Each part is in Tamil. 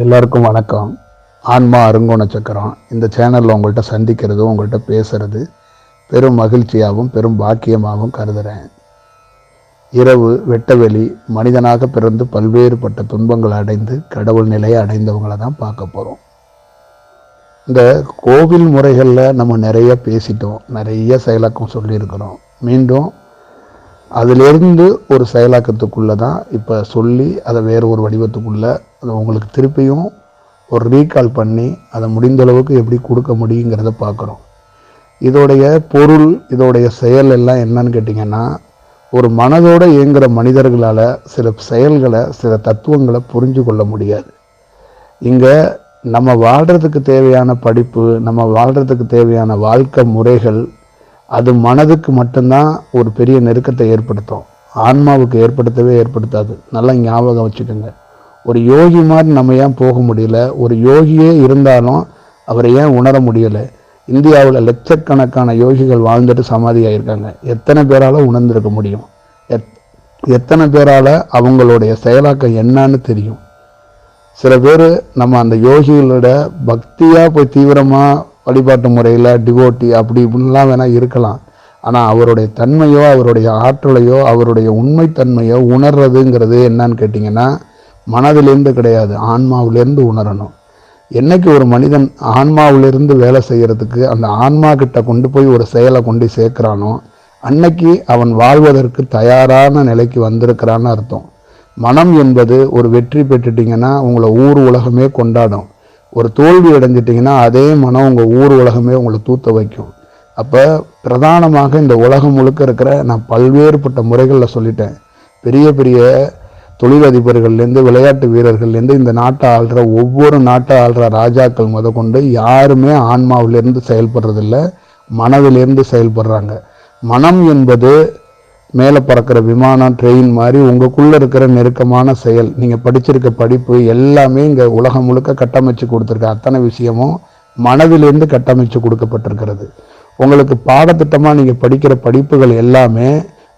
எல்லாருக்கும் வணக்கம். ஆன்மா அருங்கோண சக்கரம். இந்த சேனலில் உங்கள்கிட்ட சந்திக்கிறதும் உங்கள்கிட்ட பேசுறது பெரும் மகிழ்ச்சியாகவும் பெரும் பாக்கியமாகவும் கருதுகிறேன் இரவு வெட்டவெளி மனிதனாக பிறந்து பல்வேறுபட்ட துன்பங்கள் அடைந்து கடவுள் நிலையை அடைந்தவங்கள தான் பார்க்க போகிறோம் இந்த கோவில் முறைகளில் நம்ம நிறைய பேசிட்டோம் நிறைய செயலாக்கம் சொல்லியிருக்கிறோம். மீண்டும் அதிலிருந்து ஒரு செயலாக்கத்துக்குள்ளே தான் இப்போ சொல்லி அதை வேறு ஒரு வடிவத்துக்குள்ளே அதை உங்களுக்கு திருப்பியும் ஒரு ரீகால் பண்ணி அதை முடிந்த அளவுக்கு எப்படி கொடுக்க முடியுங்கிறத பார்க்குறோம் இதோடைய பொருள் இதோடைய செயல் எல்லாம் என்னன்னு கேட்டிங்கன்னா ஒரு மனதோடு இயங்குகிற மனிதர்களால் சில செயல்களை சில தத்துவங்களை புரிஞ்சு கொள்ள முடியாது. இங்கே நம்ம வாழ்கிறதுக்கு தேவையான படிப்பு நம்ம வாழ்கிறதுக்கு தேவையான வாழ்க்கை முறைகள் அது மனதுக்கு மட்டும்தான் ஒரு பெரிய நெருக்கத்தை ஏற்படுத்தும். ஆன்மாவுக்கு ஏற்படுத்தவே ஏற்படுத்தாது. நல்லா ஞாபகம் வச்சுக்கோங்க. ஒரு யோகி மாதிரி நம்ம ஏன் போக முடியல? ஒரு யோகியே இருந்தாலும் அவரை ஏன் உணர முடியலை? இந்தியாவில் லட்சக்கணக்கான யோகிகள் வாழ்ந்துட்டு சமாதி ஆகியிருக்காங்க எத்தனை பேரால் உணர்ந்திருக்க முடியும்? எத் எத்தனை பேரால் அவங்களுடைய செயலாக்கம் என்னன்னு தெரியும். சில பேர் நம்ம அந்த யோகிகளோட பக்தியாக போய் தீவிரமாக வழிபாட்டு முறையில் டிவோட்டி அப்படி இப்படின்லாம் வேணால் இருக்கலாம். ஆனால் அவருடைய தன்மையோ அவருடைய ஆற்றலையோ அவருடைய உண்மைத்தன்மையோ உணர்றதுங்கிறது என்னன்னு கேட்டிங்கன்னா மனதிலேருந்து கிடையாது ஆன்மாவிலேருந்து உணரணும். என்னைக்கு ஒரு மனிதன் ஆன்மாவிலிருந்து வேலை செய்கிறதுக்கு அந்த ஆன்மா கிட்ட கொண்டு போய் ஒரு செயலை கொண்டு சேர்க்குறானோ அன்னைக்கு அவன் வாழ்வதற்கு தயாரான நிலைக்கு வந்திருக்கிறான்னு அர்த்தம். மனம் என்பது ஒரு வெற்றி பெற்றுட்டிங்கன்னா உங்களை ஊர் உலகமே கொண்டாடும். ஒரு தோல்வி அடைஞ்சிட்டிங்கன்னா அதே மனம் உங்கள் ஊர் உலகமே உங்களை தூத்த வைக்கும். அப்போ பிரதானமாக இந்த உலகம் முழுக்க இருக்கிற நான் பல்வேறுபட்ட முறைகளில் சொல்லிட்டேன். பெரிய பெரிய தொழிலதிபர்கள்லேருந்து விளையாட்டு வீரர்கள்லேருந்து இந்த நாட்டை ஆள்ற ஒவ்வொரு நாட்டை ஆள்ற ராஜாக்கள் முத கொண்டு யாருமே ஆன்மாவிலிருந்து செயல்படுறதில்ல மனதிலிருந்து செயல்படுறாங்க. மனம் என்பது மேலே பறக்கிற விமானம் ட்ரெயின் மாதிரி உங்களுக்குள்ளே இருக்கிற நெருக்கமான செயல் நீங்கள் படிச்சிருக்க படிப்பு எல்லாமே இங்கே உலகம் முழுக்க கட்டமைச்சு கொடுத்துருக்க. அத்தனை விஷயமும் மனதிலிருந்து கட்டமைச்சு கொடுக்கப்பட்டிருக்கிறது. உங்களுக்கு பாடத்திட்டமாக நீங்கள் படிக்கிற படிப்புகள் எல்லாமே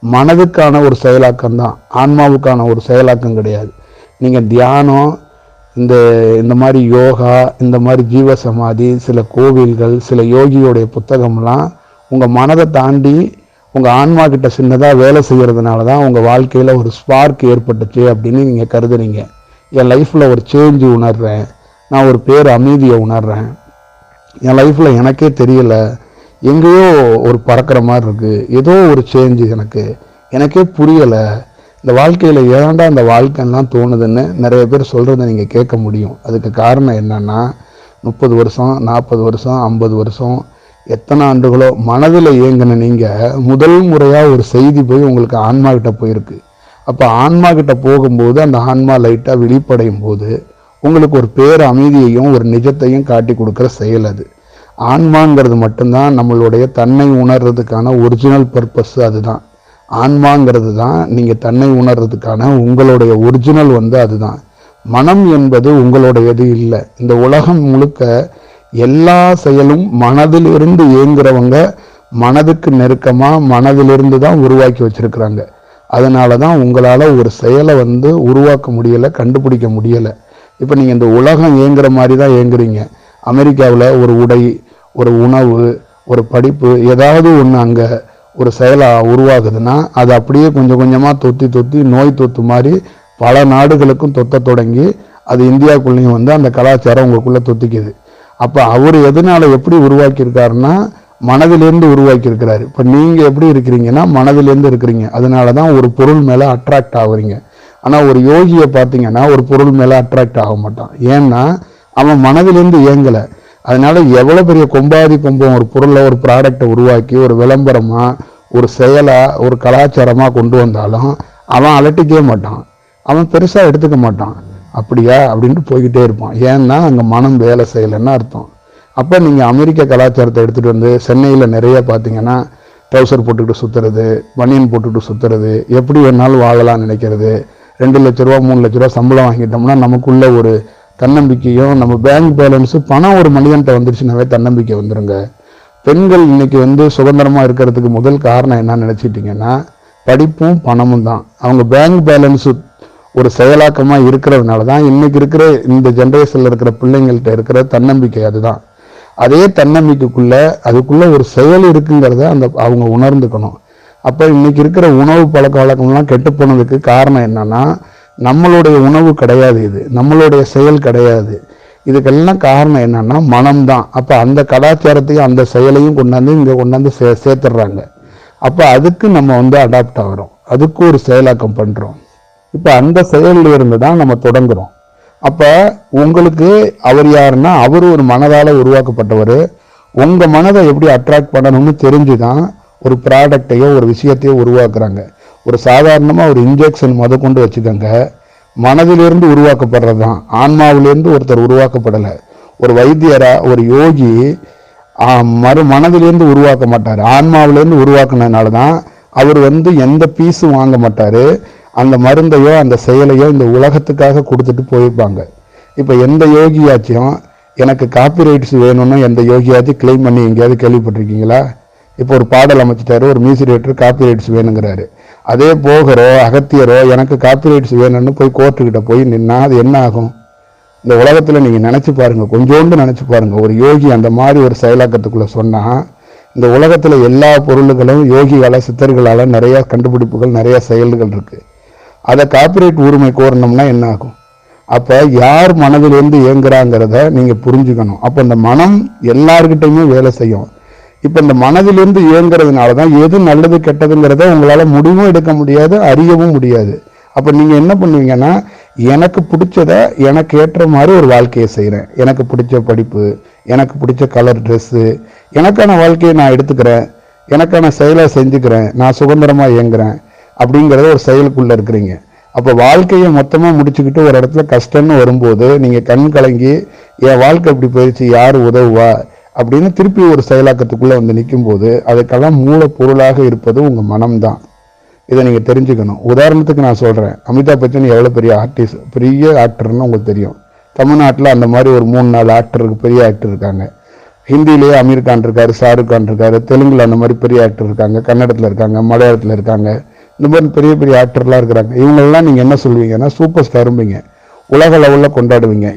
மனதுக்கான ஒரு செயலாக்கம் தான். ஆன்மாவுக்கான ஒரு செயலாக்கம் கிடையாது. நீங்கள் தியானம் இந்த இந்த மாதிரி யோகா இந்த மாதிரி ஜீவ சமாதி சில கோவில்கள் சில யோகியோடைய புத்தகம்லாம் உங்கள் மனதை தாண்டி உங்கள் ஆன்மா கிட்ட சின்னதாக வேலை செய்கிறதுனால தான் உங்கள் வாழ்க்கையில் ஒரு ஸ்பார்க் ஏற்பட்டுச்சு அப்படின்னு நீங்கள் கருதுறீங்க என் லைஃப்பில் ஒரு சேஞ்சு உணர்றேன். நான் ஒரு பேர் அமைதியை உணர்றேன். என் லைஃப்பில் எனக்கே தெரியல. எங்கேயோ ஒரு பறக்கிற மாதிரி இருக்குது ஏதோ ஒரு சேஞ்சு எனக்கு. எனக்கே புரியலை. இந்த வாழ்க்கையில் ஏன்டா இந்த வாழ்க்கைலாம் தோணுதுன்னு நிறைய பேர் சொல்கிறத நீங்கள் கேட்க முடியும். அதுக்கு காரணம் என்னென்னா முப்பது வருஷம் நாற்பது வருஷம் ஐம்பது வருஷம் எத்தனை ஆண்டுகளோ மனதில் இயங்கின நீங்கள் முதல் முறையாக ஒரு செய்தி போய் உங்களுக்கு ஆன்மா கிட்ட போயிருக்கு. அப்போ ஆன்மா கிட்ட போகும்போது அந்த ஆன்மா லைட்டாக விழிப்படையும் போது உங்களுக்கு ஒரு பேர் அமைதியையும் ஒரு நிஜத்தையும் காட்டி கொடுக்குற செயல் அது. ஆன்மாங்கிறது மட்டும்தான் நம்மளுடைய தன்னை உணர்றதுக்கான ஒரிஜினல் பர்பஸ் அதுதான். ஆன்மாங்கிறது தான் நீங்கள் தன்னை உணர்றதுக்கான உங்களுடைய ஒரிஜினல் வந்து அதுதான். மனம் என்பது உங்களுடையது இல்லை. இந்த உலகம் முழுக்க எல்லா செயலும் மனதிலிருந்து இயங்குறவங்க மனதுக்கு நெருக்கமாக மனதிலிருந்து தான் உருவாக்கி வச்சிருக்கிறாங்க. அதனால தான் உங்களால் ஒரு செயலை வந்து உருவாக்க முடியலை கண்டுபிடிக்க முடியலை. இப்போ நீங்கள் இந்த உலகம் இயங்குற மாதிரி தான் இயங்குறீங்க. அமெரிக்காவில் ஒரு உடை ஒரு உணவு ஒரு படிப்பு ஏதாவது ஒன்று அங்கே ஒரு செயலாக உருவாகுதுன்னா அது அப்படியே கொஞ்சம் கொஞ்சமாக தொத்தி தொத்தி நோய் தொத்து மாதிரி பல நாடுகளுக்கும் தொத்த தொடங்கி அது இந்தியாவுக்குள்ளேயும் வந்து அந்த கலாச்சாரம் உங்களுக்குள்ளே தொத்திக்குது. அப்போ அவர் எதனால எப்படி உருவாக்கியிருக்காருன்னா மனதிலேருந்து உருவாக்கியிருக்கிறாரு. இப்போ நீங்கள் எப்படி இருக்கிறீங்கன்னா மனதிலேருந்து இருக்கிறீங்க. அதனால தான் ஒரு பொருள் மேலே அட்ராக்ட் ஆகுறீங்க. ஆனால் ஒரு யோகியை பார்த்தீங்கன்னா ஒரு பொருள் மேலே அட்ராக்ட் ஆக மாட்டான். ஏன்னா அவன் மனதிலேருந்து இயங்கலை. அதனால எவ்வளோ பெரிய கொம்பாதி கொம்பம் ஒரு பொருளை ஒரு ப்ராடக்டை உருவாக்கி ஒரு விளம்பரமாக ஒரு செயலாக ஒரு கலாச்சாரமாக கொண்டு வந்தாலும் அவன் அலட்டிக்கவே மாட்டான். அவன் பெருசாக எடுத்துக்க மாட்டான். அப்படியா? அப்படின்ட்டு போய்கிட்டே இருப்பான். ஏன்னா அங்கே மனம் வேலை செய்யலைன்னு அர்த்தம். அப்போ நீங்கள் அமெரிக்க கலாச்சாரத்தை எடுத்துகிட்டு வந்து சென்னையில் நிறைய பார்த்தீங்கன்னா ட்ரௌசர் போட்டுக்கிட்டு சுற்றுறது பனியன் போட்டுக்கிட்டு சுற்றுறது எப்படி வேணாலும் வாழலாம்னு நினைக்கிறது ரெண்டு லட்ச ரூபா மூணு லட்ச ரூபா சம்பளம் வாங்கிட்டோம்னா நமக்குள்ள ஒரு தன்னம்பிக்கையும் நம்ம பேங்க் பேலன்ஸு பணம் ஒரு மனிதன்கிட்ட வந்துருச்சுனாவே தன்னம்பிக்கை வந்துடுங்க பெண்கள் இன்னைக்கு வந்து சுதந்திரமாக இருக்கிறதுக்கு முதல் காரணம் என்ன நினச்சிட்டிங்கன்னா படிப்பும் பணமும் தான். அவங்க பேங்க் பேலன்ஸு ஒரு செயலாக்கமாக இருக்கிறதுனால தான் இன்னைக்கு இருக்கிற இந்த ஜென்ரேஷனில் இருக்கிற பிள்ளைங்கள்ட்ட இருக்கிற தன்னம்பிக்கை அதுதான். அதே தன்னம்பிக்கைக்குள்ள அதுக்குள்ள ஒரு செயல் இருக்குங்கிறத அந்த அவங்க உணர்ந்துக்கணும். அப்போ இன்னைக்கு இருக்கிற உணவு பழக்க வழக்கம்லாம் கெட்டு போனதுக்கு காரணம் என்னன்னா நம்மளுடைய உணவு கிடையாது இது. நம்மளுடைய செயல் கிடையாது. இதுக்கெல்லாம் காரணம் என்னன்னா மனம்தான். அப்போ அந்த கலாச்சாரத்தையும் அந்த செயலையும் கொண்டாந்து இங்கே கொண்டாந்து சே சேர்த்துடுறாங்க. அப்போ அதுக்கு நம்ம வந்து அடாப்ட் ஆகிறோம். அதுக்கு ஒரு செயலாக்கம் பண்ணுறோம் இப்போ அந்த செயலில் இருந்து தான் நம்ம தொடங்குகிறோம் அப்போ உங்களுக்கு அவர் யாருன்னா அவர் ஒரு மனதால் உருவாக்கப்பட்டவர். உங்கள் மனதை எப்படி அட்ராக்ட் பண்ணணும்னு தெரிஞ்சு தான் ஒரு ப்ராடக்டையோ ஒரு விஷயத்தையோ உருவாக்குறாங்க. ஒரு சாதாரணமாக ஒரு இன்ஜெக்ஷன் முத கொண்டு வச்சுக்கோங்க. மனதிலிருந்து உருவாக்கப்படுறது தான் ஆன்மாவிலேருந்து ஒருத்தர் உருவாக்கப்படலை. ஒரு வைத்தியராக ஒரு யோகி மறு மனதிலேருந்து உருவாக்க மாட்டார். ஆன்மாவிலேருந்து உருவாக்குனதுனால தான் அவர் வந்து எந்த பீஸும் வாங்க மாட்டார். அந்த மருந்தையோ அந்த செயலையோ இந்த உலகத்துக்காக கொடுத்துட்டு போயிருப்பாங்க. இப்போ எந்த யோகியாச்சும் எனக்கு காப்பிரைட்ஸ் வேணும்னு எந்த யோகியாச்சும் கிளைம் பண்ணி எங்கேயாவது கேள்விப்பட்டிருக்கீங்களா? இப்போ ஒரு பாடல் அமைச்சிட்டாரு ஒரு மியூசிக் டைரக்டர் காப்பிரைட்ஸ் வேணுங்கிறாரு. அதே போகரோ அகத்தியரோ எனக்கு காப்பிரைட்ஸ் வேணும்னு போய் கோர்ட்டுக்கிட்ட போய் நின்னா அது என்ன ஆகும்? இந்த உலகத்தில் நீங்கள் நினச்சி பாருங்கள் கொஞ்சோண்டு நினச்சி பாருங்கள் ஒரு யோகி அந்த மாதிரி ஒரு செயலாக்கத்துக்குள்ளே சொன்னால் இந்த உலகத்தில் எல்லா பொருள்களும் யோகிகளால் சித்தர்களால் நிறையா கண்டுபிடிப்புகள் நிறைய செயல்கள் இருக்குது அதை காப்பிரைட் உரிமை கோரணும்னா என்ன ஆகும்? அப்போ யார் மனதிலேருந்து இயங்குறாங்கிறத நீங்கள் புரிஞ்சுக்கணும். அப்போ இந்த மனம் எல்லார்கிட்டயுமே வேலை செய்யும். இப்போ இந்த மனதிலிருந்து இயங்குறதுனால தான் எது நல்லது கெட்டதுங்கிறத உங்களால் முடிவும் எடுக்க முடியாது அறியவும் முடியாது. அப்போ நீங்கள் என்ன பண்ணுவீங்கன்னா எனக்கு பிடிச்சத எனக்கு ஏற்ற மாதிரி ஒரு வாழ்க்கையை செய்கிறேன் எனக்கு பிடிச்ச படிப்பு எனக்கு பிடிச்ச கலர் ட்ரெஸ்ஸு எனக்கான வாழ்க்கையை நான் எடுத்துக்கிறேன். எனக்கான செயலை செஞ்சுக்கிறேன். நான் சுதந்திரமாக இயங்குறேன். அப்படிங்கிறத ஒரு செயலுக்குள்ளே இருக்கிறீங்க. அப்போ வாழ்க்கையை மொத்தமாக முடிச்சுக்கிட்டு ஒரு இடத்துல கஷ்டம்னு வரும்போது நீங்கள் கண் கலங்கி என் வாழ்க்கை இப்படி போயிடுச்சு யார் உதவுவா? அப்படின்னு திருப்பி ஒரு செயலாக்கத்துக்குள்ளே வந்து நிற்கும்போது அதுக்கெல்லாம் மூல பொருளாக இருப்பது உங்கள் மனம்தான். இதை நீங்கள் தெரிஞ்சுக்கணும். உதாரணத்துக்கு நான் சொல்கிறேன் அமிதாப் பச்சன் எவ்வளோ பெரிய ஆர்டிஸ்ட் பெரிய ஆக்டர்னு உங்களுக்கு தெரியும். தமிழ்நாட்டில் அந்த மாதிரி ஒரு மூணு நாலு ஆக்டருக்கு பெரிய ஆக்டர் இருக்காங்க. ஹிந்திலேயே அமீர் கான் இருக்காரு ஷாருக் கான் இருக்காரு தெலுங்கில் அந்த மாதிரி பெரிய ஆக்டர் இருக்காங்க கன்னடத்தில் இருக்காங்க மலையாளத்தில் இருக்காங்க. இந்த மாதிரி பெரிய பெரிய ஆக்டர்லாம் இருக்கிறாங்க. இவங்களெல்லாம் நீங்கள் என்ன சொல்வீங்கன்னா சூப்பர் ஸ்டாரும்பீங்க உலக லெவலில் கொண்டாடுவீங்க.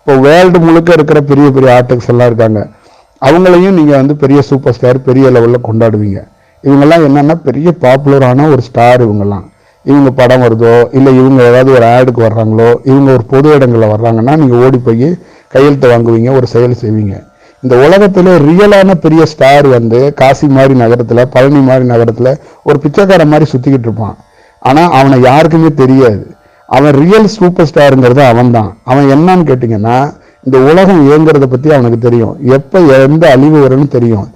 இப்போ வேர்ல்டு முழுக்க இருக்கிற பெரிய பெரிய ஆர்டிஸ்ட் எல்லாம் இருக்காங்க. அவங்களையும் நீங்கள் வந்து பெரிய சூப்பர் ஸ்டார் பெரிய லெவலில் கொண்டாடுவீங்க. இவங்கெல்லாம் என்னன்னா பெரிய பாப்புலரான ஒரு ஸ்டார் இவங்கெல்லாம். இவங்க படம் வருதோ இல்லை இவங்க ஏதாவது ஒரு ஆடுக்கு வர்றாங்களோ இவங்க ஒரு பொது இடங்களில் வர்றாங்கன்னா நீங்கள் ஓடி போய் கையெழுத்து வாங்குவீங்க ஒரு செயல் செய்வீங்க. இந்த உலகத்தில் ரியலான பெரிய ஸ்டார் வந்து காசி மாதிரி நகரத்தில் பழனி மாதிரி நகரத்தில் ஒரு பிச்சைக்காரன் மாதிரி சுற்றிக்கிட்டு இருப்பான். ஆனால் அவனை யாருக்குமே தெரியாது. அவன் ரியல் சூப்பர் ஸ்டாருங்கிறது அவன் தான். அவன் என்னன்னு கேட்டிங்கன்னா இந்த உலகம் இயங்குறத பற்றி அவனுக்கு தெரியும். எப்போ எந்த அழிவு வரும்னு தெரியும்.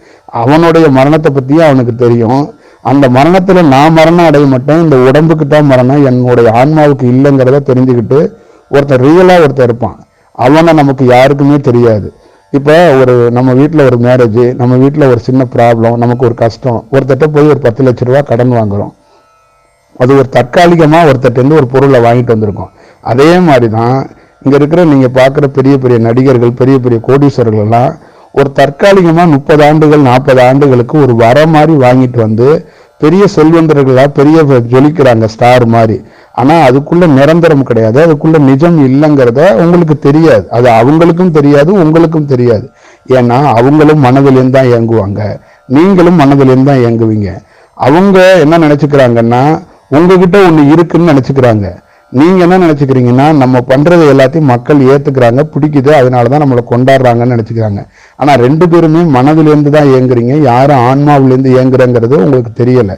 அவனுடைய மரணத்தை பற்றியும் அவனுக்கு தெரியும். அந்த மரணத்தில் நான் மரணம் அடைய மாட்டேன் இந்த உடம்புக்கு தான் மரணம் என்னுடைய ஆன்மாவுக்கு இல்லைங்கிறத தெரிஞ்சுக்கிட்டு ஒருத்தன் ரியலாக ஒருத்தன் இருப்பான். அவனை நமக்கு யாருக்குமே தெரியாது. இப்போ ஒரு நம்ம வீட்டில் ஒரு மேரேஜ் நம்ம வீட்டில் ஒரு சின்ன ப்ராப்ளம் நமக்கு ஒரு கஷ்டம். ஒருத்தட்ட போய் ஒரு பத்து லட்ச ரூபா கடன் வாங்குறோம். அது ஒரு தற்காலிகமாக ஒருத்தர்ட்டேருந்து ஒரு பொருளை வாங்கிட்டு வந்திருக்கோம். அதே மாதிரி தான் இங்கே இருக்கிற நீங்கள் பார்க்குற பெரிய பெரிய நடிகர்கள் பெரிய பெரிய கோடீஸ்வரர்கள் எல்லாம் ஒரு தற்காலிகமாக முப்பது ஆண்டுகள் நாற்பது ஆண்டுகளுக்கு ஒரு வர மாதிரி வாங்கிட்டு வந்து பெரிய செல்வந்தர்களா பெரிய ஜொலிக்கிறாங்க ஸ்டார் மாதிரி. ஆனா அதுக்குள்ள நிரந்தரம் கிடையாது. அதுக்குள்ள நிஜம் இல்லைங்கிறத உங்களுக்கு தெரியாது. அது அவங்களுக்கும் தெரியாது உங்களுக்கும் தெரியாது. ஏன்னா அவங்களும் மனதிலேருந்து தான் இயங்குவாங்க. நீங்களும் மனதிலேருந்து தான் இயங்குவீங்க. அவங்க என்ன நினைச்சுக்கிறாங்கன்னா உங்ககிட்ட ஒன்று இருக்குன்னு நினைச்சுக்கிறாங்க. நீங்க என்ன நினைச்சுக்கிறீங்கன்னா நம்ம பண்றது எல்லாத்தையும் மக்கள் ஏத்துக்கிறாங்க பிடிக்குது அதனாலதான் நம்மளை கொண்டாடுறாங்கன்னு நினைச்சுக்கிறாங்க. ஆனால் ரெண்டு பேருமே மனதிலேருந்து தான் இயங்குறீங்க. யாரும் ஆன்மாவிலேருந்து இயங்குறங்கிறது உங்களுக்கு தெரியலை.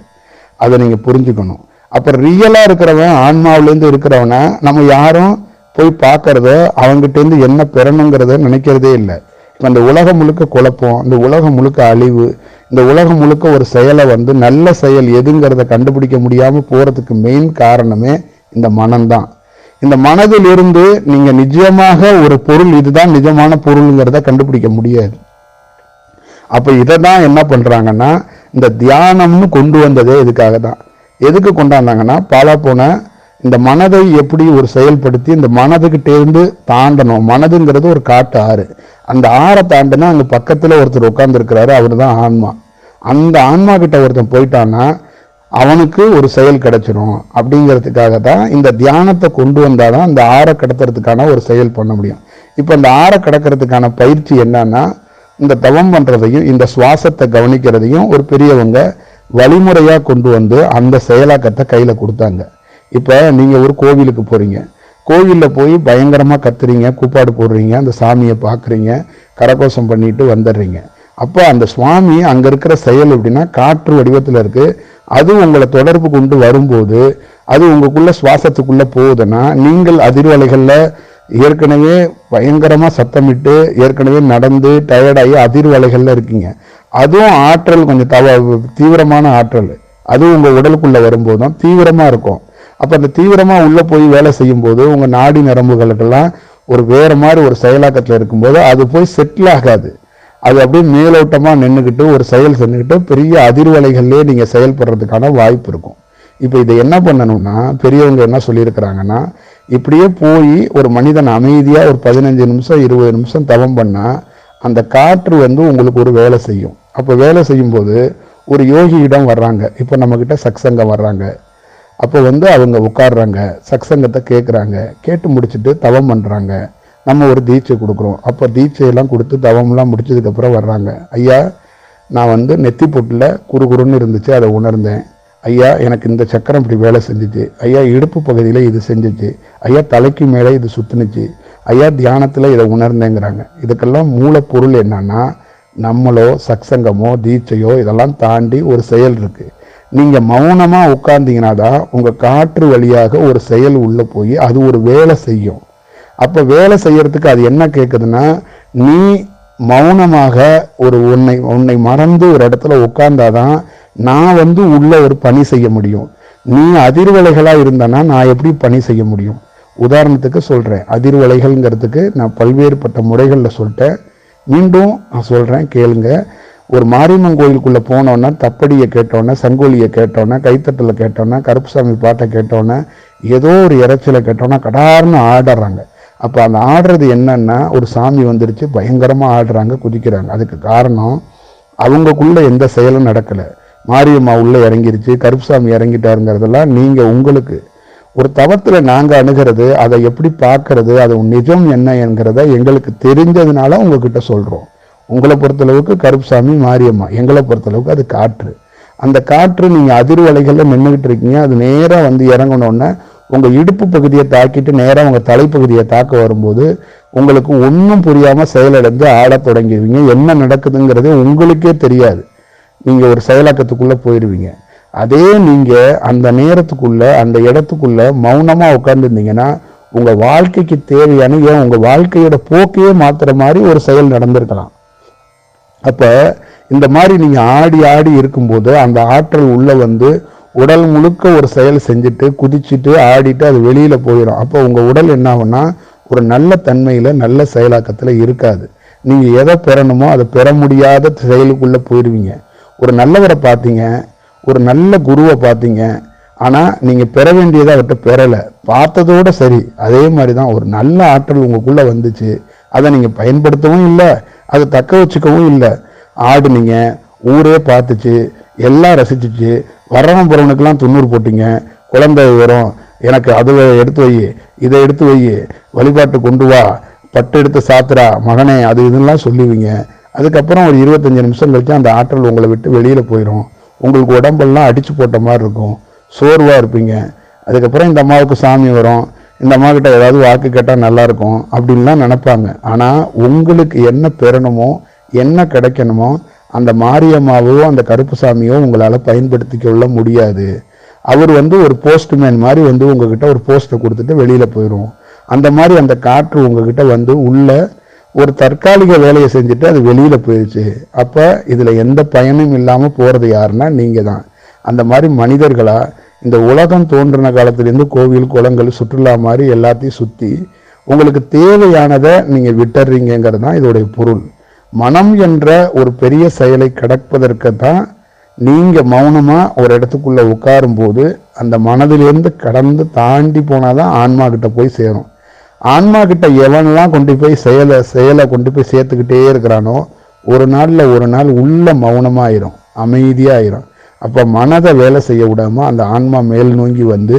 அதை நீங்கள் புரிஞ்சுக்கணும். அப்போ ரியலாக இருக்கிறவன் ஆன்மாவிலேருந்து இருக்கிறவனை நம்ம யாரும் போய் பார்க்கறதோ அவங்ககிட்டேருந்து என்ன பெறணுங்கிறத நினைக்கிறதே இல்லை. இப்போ அந்த உலகம் முழுக்க குழப்பம் இந்த உலகம் முழுக்க அழிவு இந்த உலகம் முழுக்க ஒரு செயலை வந்து நல்ல செயல் எதுங்கிறத கண்டுபிடிக்க முடியாமல் போகிறதுக்கு மெயின் காரணமே இந்த மனம்தான். இந்த மனதில் இருந்து நீங்க நிஜமாக ஒரு பொருள் இதுதான் நிஜமான பொருளுங்கிறத கண்டுபிடிக்க முடியாது. அப்ப இதை தான் என்ன பண்றாங்கன்னா இந்த தியானம்னு கொண்டு வந்ததே இதுக்காக தான் எதுக்கு கொண்டாந்தாங்கன்னா பாலா போன இந்த மனதை எப்படி ஒரு செயல்படுத்தி இந்த மனதுகிட்ட இருந்து தாண்டணும். மனதுங்கிறது ஒரு காட்டு ஆறு. அந்த ஆறை தாண்டினா அங்க பக்கத்துல ஒருத்தர் உட்கார்ந்து இருக்கிறாரு அவர் தான் ஆன்மா. அந்த ஆன்மா கிட்ட ஒருத்தன் போயிட்டான்னா அவனுக்கு ஒரு செயல் கிடைச்சிரும். அப்படிங்கிறதுக்காக தான் இந்த தியானத்தை கொண்டு வந்தால் தான் இந்த ஆறை கடத்துறதுக்கான ஒரு செயல் பண்ண முடியும். இப்போ இந்த ஆறை கடக்கிறதுக்கான பயிற்சி என்னன்னா இந்த தவம் பண்ணுறதையும் இந்த சுவாசத்தை கவனிக்கிறதையும் ஒரு பெரியவங்க வழிமுறையாக கொண்டு வந்து அந்த செயலாக்கத்தை கையில் கொடுத்தாங்க. இப்போ நீங்கள் ஒரு கோவிலுக்கு போகிறீங்க கோவிலில் போய் பயங்கரமாக கத்துறீங்க கூப்பாடு போடுறீங்க அந்த சாமியை பார்க்குறீங்க கரகோஷம் பண்ணிட்டு வந்துடுறீங்க. அப்போ அந்த சுவாமி அங்கே இருக்கிற செயல் எப்படின்னா காற்று வடிவத்தில் இருக்குது அது உங்களை தொடர்பு கொண்டு வரும்போது அது உங்களுக்குள்ள சுவாசத்துக்குள்ளே போகுதுன்னா நீங்கள் அதிர்வலைகளில் ஏற்கனவே பயங்கரமாக சத்தமிட்டு ஏற்கனவே நடந்து டயர்டாகி அதிர்வலைகளில் இருக்கீங்க. அதுவும் ஆற்றல் கொஞ்சம் தவ தீவிரமான ஆற்றல். அதுவும் உங்கள் உடலுக்குள்ளே வரும்போது தான் தீவிரமாக இருக்கும். அப்போ அந்த தீவிரமாக உள்ளே போய் வேலை செய்யும் போது நாடி நரம்புகளுக்கெல்லாம் ஒரு வேறு மாதிரி ஒரு செயலாக்கத்தில் இருக்கும்போது அது போய் செட்டில் ஆகாது. அது அப்படியே மேலோட்டமாக நின்றுக்கிட்டு ஒரு செயல் செஞ்சுக்கிட்டு பெரிய அதிர்வலைகள்லேயே நீங்கள் செயல்படுறதுக்கான வாய்ப்பு இருக்கும். இப்போ இதை என்ன பண்ணணும்னா பெரியவங்க என்ன சொல்லியிருக்கிறாங்கன்னா இப்படியே போய் ஒரு மனிதன் அமைதியாக ஒரு பதினஞ்சு நிமிஷம் இருபது நிமிஷம் தவம் பண்ணால் அந்த காற்று வந்து உங்களுக்கு ஒரு வேலை செய்யும். அப்போ வேலை செய்யும்போது ஒரு யோகியிடம் வர்றாங்க. இப்போ நம்மக்கிட்ட சக்சங்கம் வர்றாங்க. அப்போ வந்து அவங்க உட்காடுறாங்க சக்சங்கத்தை கேட்குறாங்க கேட்டு முடிச்சுட்டு தவம் பண்ணுறாங்க நம்ம ஒரு தீட்சை கொடுக்குறோம். அப்போ தீட்சையெல்லாம் கொடுத்து தவம்லாம் முடிச்சதுக்கப்புறம் வர்றாங்க. ஐயா நான் வந்து நெத்தி பொட்டில் குறுகுறுன்னு இருந்துச்சு அதை உணர்ந்தேன். ஐயா எனக்கு இந்த சக்கரம் இப்படி வேலை செஞ்சிச்சு. ஐயா இடுப்பு பகுதியில் இது செஞ்சிச்சு. ஐயா தலைக்கு மேலே இது சுத்துனுச்சு. ஐயா தியானத்தில் இதை உணர்ந்தேங்கிறாங்க. இதுக்கெல்லாம் மூலப்பொருள் என்னன்னா நம்மளோ சக்சங்கமோ தீட்சையோ இதெல்லாம் தாண்டி ஒரு செயல் இருக்கு. நீங்கள் மௌனமாக உட்கார்ந்தீங்கன்னா தான் உங்கள் காற்று வழியாக ஒரு செயல் உள்ளே போய் அது ஒரு வேலை செய்யும். அப்போ வேலை செய்யறதுக்கு அது என்ன கேட்குதுன்னா நீ மௌனமாக ஒரு உன்னை உன்னை மறந்து ஒரு இடத்துல உட்கார்ந்தாதான் நான் வந்து உள்ள ஒரு பணி செய்ய முடியும். நீ அதிர்வலைகளாக இருந்தனா நான் எப்படி பணி செய்ய முடியும்? உதாரணத்துக்கு சொல்கிறேன் அதிர்வலைகள்ங்கிறதுக்கு நான் பல்வேறுபட்ட முறைகளில் சொல்லிட்டேன். மீண்டும் நான் சொல்கிறேன் கேளுங்க. ஒரு மாரியம்மன் கோயிலுக்குள்ளே போனோன்னா தப்படியை கேட்டோன்னே சங்கோலியை கேட்டோன்னே கைத்தட்டலை கேட்டோன்னே கருப்புசாமி பாட்டை கேட்டோன்னே ஏதோ ஒரு இறைச்சலை கேட்டோன்னா கடார்னு ஆடுறாங்க அப்போ அந்த ஆடுறது என்னன்னா ஒரு சாமி வந்துருச்சு பயங்கரமாக ஆடுறாங்க குதிக்கிறாங்க. அதுக்கு காரணம் அவங்களுக்குள்ளே எந்த செயலும் நடக்கலை. மாரியம்மா உள்ளே இறங்கிருச்சு கருப்புசாமி இறங்கிட்டாருங்கிறதெல்லாம் நீங்கள் உங்களுக்கு. ஒரு தவத்தில் நாங்கள் அணுகிறது அதை எப்படி பார்க்கறது அது நிஜம் என்ன என்கிறத எங்களுக்கு தெரிஞ்சதுனால உங்ககிட்ட சொல்கிறோம் உங்களை பொறுத்தளவுக்கு கருப்புசாமி மாரியம்மா எங்களை பொறுத்தளவுக்கு அது காற்று. அந்த காற்று நீங்கள் அதிர்வலைகளில் நின்றுக்கிட்டு இருக்கீங்க அது நேராக வந்து இறங்கணுன்னே உங்கள் இடுப்பு பகுதியை தாக்கிட்டு நேராக உங்கள் தலைப்பகுதியை தாக்க வரும்போது உங்களுக்கு ஒன்றும் புரியாமல் செயலடைந்து ஆடத் தொடங்கிடுவீங்க. என்ன நடக்குதுங்கிறது உங்களுக்கே தெரியாது. நீங்கள் ஒரு செயலாக்கத்துக்குள்ளே போயிடுவீங்க அதே நீங்கள் அந்த நேரத்துக்குள்ளே அந்த இடத்துக்குள்ளே மௌனமாக உட்காந்துருந்தீங்கன்னா உங்கள் வாழ்க்கைக்கு தேவையான ஏன் உங்கள் வாழ்க்கையோட போக்கையே மாற்றுற மாதிரி ஒரு செயல் நடந்திருக்கலாம். அப்போ இந்த மாதிரி நீங்கள் ஆடி ஆடி இருக்கும்போது அந்த ஆற்றல் உள்ளே வந்து உடல் முழுக்க ஒரு செயல் செஞ்சுட்டு குதிச்சுட்டு ஆடிட்டு அது வெளியில் போயிடும் அப்போ உங்கள் உடல் என்ன ஆகும்னா ஒரு நல்ல தன்மையில் நல்ல செயலாக்கத்தில் இருக்காது. நீங்கள் எதை பெறணுமோ அதை பெற முடியாத செயலுக்குள்ளே போயிடுவீங்க. ஒரு நல்லவரை பார்த்தீங்க ஒரு நல்ல குருவை பார்த்தீங்க ஆனால் நீங்கள் பெற வேண்டியதை அவர்கிட்ட பெறலை. பார்த்ததோட சரி அதே மாதிரி தான் ஒரு நல்ல ஆற்றல் உங்களுக்குள்ளே வந்துச்சு. அதை நீங்கள் பயன்படுத்தவும் இல்லை அதை தக்க வச்சுக்கவும் இல்லை. ஆடுனீங்க ஊரே பார்த்துச்சு எல்லாம் ரசிச்சிச்சு. வர்றவன் புறவனுக்கெல்லாம் துண்ணூறு போட்டிங்க. குழந்தை வரும். எனக்கு அதில் எடுத்து வை. இதை எடுத்து வை. வழிபாட்டு கொண்டு வா. பட்டு எடுத்து சாத்துறா. மகனே அது இதெல்லாம் சொல்லுவீங்க அதுக்கப்புறம் ஒரு இருபத்தஞ்சு நிமிஷம் கழிச்சு அந்த ஆற்றல் உங்களை விட்டு வெளியில் போயிடும் உங்களுக்கு உடம்பெல்லாம் அடித்து போட்ட மாதிரி இருக்கும். சோர்வாக இருப்பீங்க. அதுக்கப்புறம் இந்த அம்மாவுக்கு சாமி வரும். இந்த அம்மா கிட்ட ஏதாவது வாக்கு கேட்டால் நல்லாயிருக்கும் அப்படின்லாம் நினப்பாங்க. ஆனால் உங்களுக்கு என்ன பெறணுமோ என்ன கிடைக்கணுமோ அந்த மாரியம்மாவோ அந்த கருப்பு சாமியோ உங்களால் பயன்படுத்திக்கொள்ள முடியாது. அவர் வந்து ஒரு போஸ்ட்மேன் மாதிரி வந்து உங்ககிட்ட ஒரு போஸ்ட்டை கொடுத்துட்டு வெளியில் போயிடும் அந்த மாதிரி அந்த காற்று உங்ககிட்ட வந்து உள்ள ஒரு தற்காலிக வேலையை செஞ்சுட்டு அது வெளியில் போயிடுச்சு அப்போ இதில் எந்த பயனும் இல்லாமல் போகிறது யாருன்னா நீங்கள் தான் அந்த மாதிரி மனிதர்களாக இந்த உலகம் தோன்றின காலத்துலேருந்து கோவில் குளங்கள் சுற்றுலா மாதிரி எல்லாத்தையும் சுற்றி உங்களுக்கு தேவையானதை நீங்கள் விட்டுறீங்கிறது தான் இதோடைய பொருள். மனம் என்ற ஒரு பெரிய செயலை கடப்பதற்கு தான் நீங்கள் மௌனமாக ஒரு இடத்துக்குள்ளே உட்காரும் போது அந்த மனதிலேருந்து கடந்து தாண்டி போனாதான் ஆன்மா கிட்ட போய் சேரும். ஆன்மா கிட்ட எவனெல்லாம் கொண்டு போய் செயலை செயலை கொண்டு போய் சேர்த்துக்கிட்டே இருக்கிறானோ ஒரு நாளில் ஒரு நாள் உள்ள மௌனமாயிரும் அமைதியாயிரும். அப்போ மனதை வேலை செய்ய விடாமல் அந்த ஆன்மா மேல் நோங்கி வந்து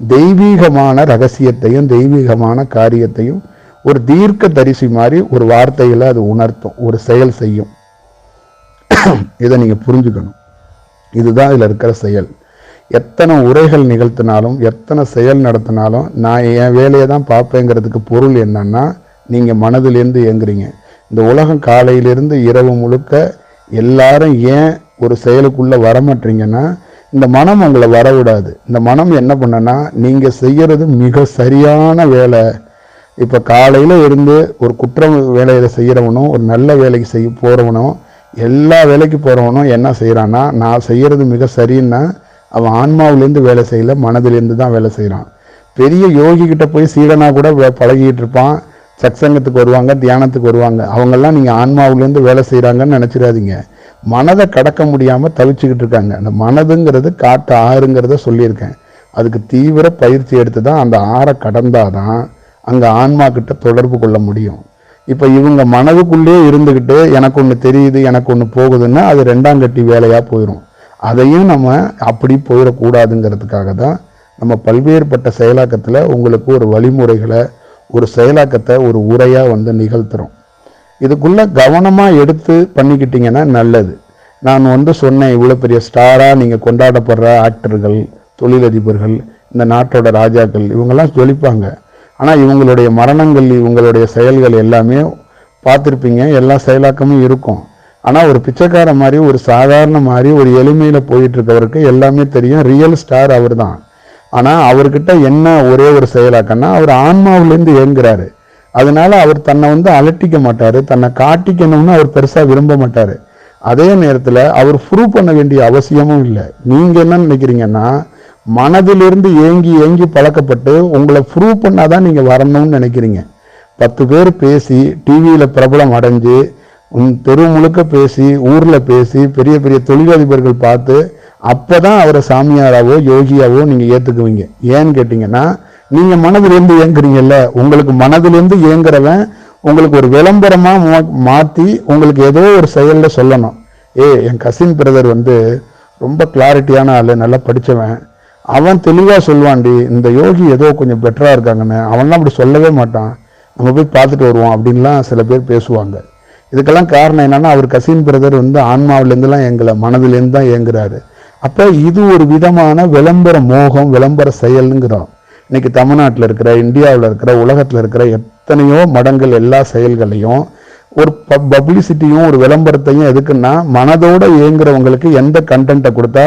தெய்வீகமான ரகசியத்தையும் தெய்வீகமான காரியத்தையும் ஒரு தீர்க்க தரிசி மாதிரி ஒரு வார்த்தையில் அது உணர்த்தும் ஒரு செயல் செய்யும். இதை நீங்கள் புரிஞ்சுக்கணும். இதுதான் இதில் இருக்கிற செயல். எத்தனை உரைகள் நிகழ்த்தினாலும் எத்தனை செயல் நடத்தினாலும் நான் என் வேலையை தான் பார்ப்பேங்கிறதுக்கு பொருள் என்னன்னா நீங்கள் மனதிலேருந்து இயங்குறீங்க. இந்த உலகம் காலையிலிருந்து இரவு முழுக்க எல்லாரும் ஏன் ஒரு செயலுக்குள்ளே வரமாட்டீங்கன்னா இந்த மனம் உங்களை வரவிடாது. இந்த மனம் என்ன பண்ணனா நீங்கள் செய்கிறது மிக சரியான வேலை. இப்போ காலையில் இருந்து ஒரு குற்றம் வேலையில் செய்கிறவனும் ஒரு நல்ல வேலைக்கு செய்ய போகிறவனும் எல்லா வேலைக்கு போகிறவனும் என்ன செய்கிறான்னா நான் செய்கிறது மிக சரின்னா அவன் ஆன்மாவிலேருந்து வேலை செய்யல மனதிலேருந்து தான் வேலை செய்கிறான் பெரிய யோகி போய் சீடனாக கூட வே- பழகிட்டு இருப்பான். சத்சங்கத்துக்கு வருவாங்க தியானத்துக்கு வருவாங்க. அவங்கெல்லாம் நீங்கள் ஆன்மாவிலேருந்து வேலை செய்கிறாங்கன்னு நினச்சிடாதீங்க. மனதை கடக்க முடியாமல் தவிச்சுக்கிட்டு இருக்காங்க. அந்த மனதுங்கிறது காட்டு ஆறுங்கிறத சொல்லியிருக்கேன். அதுக்கு தீவிர பயிற்சி எடுத்து தான் அந்த ஆறை கடந்தாதான் அங்கே ஆன்மா கிட்ட தொடர்பு கொள்ள முடியும். இப்போ இவங்க மனதுக்குள்ளே இருந்துக்கிட்டு எனக்கு ஒன்று தெரியுது எனக்கு ஒன்று போகுதுன்னா அது ரெண்டாம் கட்டி வேலையாக போயிடும் அதையும் நம்ம அப்படி போயிடக்கூடாதுங்கிறதுக்காக தான் நம்ம பல்வேறுபட்ட செயலாக்கத்தில் உங்களுக்கு ஒரு வழிமுறைகளை ஒரு செயலாக்கத்தை ஒரு உரையாக வந்து நிகழ்த்துறோம். இதுக்குள்ளே கவனமாக எடுத்து பண்ணிக்கிட்டீங்கன்னா நல்லது. நான் வந்து சொன்னேன் இவ்வளோ பெரிய ஸ்டாராக நீங்கள் கொண்டாடப்படுற ஆக்டர்கள் தொழிலதிபர்கள் இந்த நாட்டோட ராஜாக்கள் இவங்கெல்லாம் ஜொலிப்பாங்க. ஆனால் இவங்களுடைய மரணங்கள் இவங்களுடைய செயல்கள் எல்லாமே பார்த்துருப்பீங்க. எல்லா செயலாக்கமும் இருக்கும். ஆனால் ஒரு பிச்சைக்கார மாதிரி ஒரு சாதாரண மாதிரி ஒரு எளிமையில் போயிட்டுருக்கவருக்கு எல்லாமே தெரியும். ரியல் ஸ்டார் அவர் தான் ஆனால் அவர்கிட்ட என்ன ஒரே ஒரு செயலாக்கன்னா அவர் ஆன்மாவிலேருந்து இயங்குறாரு. அதனால அவர் தன்னை வந்து அலட்டிக்க மாட்டார். தன்னை காட்டிக்கணும்னு அவர் பெருசாக விரும்ப மாட்டார். அதே நேரத்தில் அவர் ப்ரூவ் பண்ண வேண்டிய அவசியமும் இல்லை. நீங்கள் என்ன நினைக்கிறீங்கன்னா மனதிலிருந்து ஏங்கி ஏங்கி பழக்கப்பட்டு உங்களை ப்ரூவ் பண்ணாதான் நீங்கள் வரணும்னு நினைக்கிறீங்க. பத்து பேர் பேசி டிவியில் பிரபலம் அடைஞ்சு உன் தெரு முழுக்க பேசி ஊரில் பேசி பெரிய பெரிய தொழிலதிபர்கள் பார்த்து அப்போ தான் அவரை சாமியாராவோ யோகியாவோ நீங்கள் ஏற்றுக்குவீங்க ஏன்னு கேட்டிங்கன்னா நீங்கள் மனதிலேருந்து ஏங்குறீங்கல்ல உங்களுக்கு மனதிலேருந்து ஏங்குறவன் உங்களுக்கு ஒரு விளம்பரமாக மா- மாற்றி உங்களுக்கு ஏதோ ஒரு செயலில் சொல்லணும். ஏ என் கசின் பிரதர் வந்து ரொம்ப கிளாரிட்டியான ஆள் நல்லா படித்தவன் அவன் தெளிவாக சொல்லுவான்டி இந்த யோகி ஏதோ கொஞ்சம் பெட்டராக இருக்காங்கன்னு. அவன்லாம் அப்படி சொல்லவே மாட்டான். நம்ம போய் பார்த்துட்டு வருவோம் அப்படின்லாம் சில பேர் பேசுவாங்க. இதுக்கெல்லாம் காரணம் என்னென்னா அவர் கசின் பிரதர் வந்து ஆன்மாவிலேருந்துலாம் எங்களை மனதிலேருந்து தான் இயங்குறாரு. அப்போ இது ஒரு விதமான விளம்பர மோகம் விளம்பர செயல்ங்கிறோம். இன்னைக்கு தமிழ்நாட்டில் இருக்கிற இந்தியாவில் இருக்கிற உலகத்தில் இருக்கிற எத்தனையோ மடங்கள் எல்லா செயல்களையும் ஒரு பப்ளிசிட்டியும் ஒரு விளம்பரத்தையும் எதுக்குன்னா மனதோட இயங்குறவங்களுக்கு எந்த கண்டென்ட்டை கொடுத்தா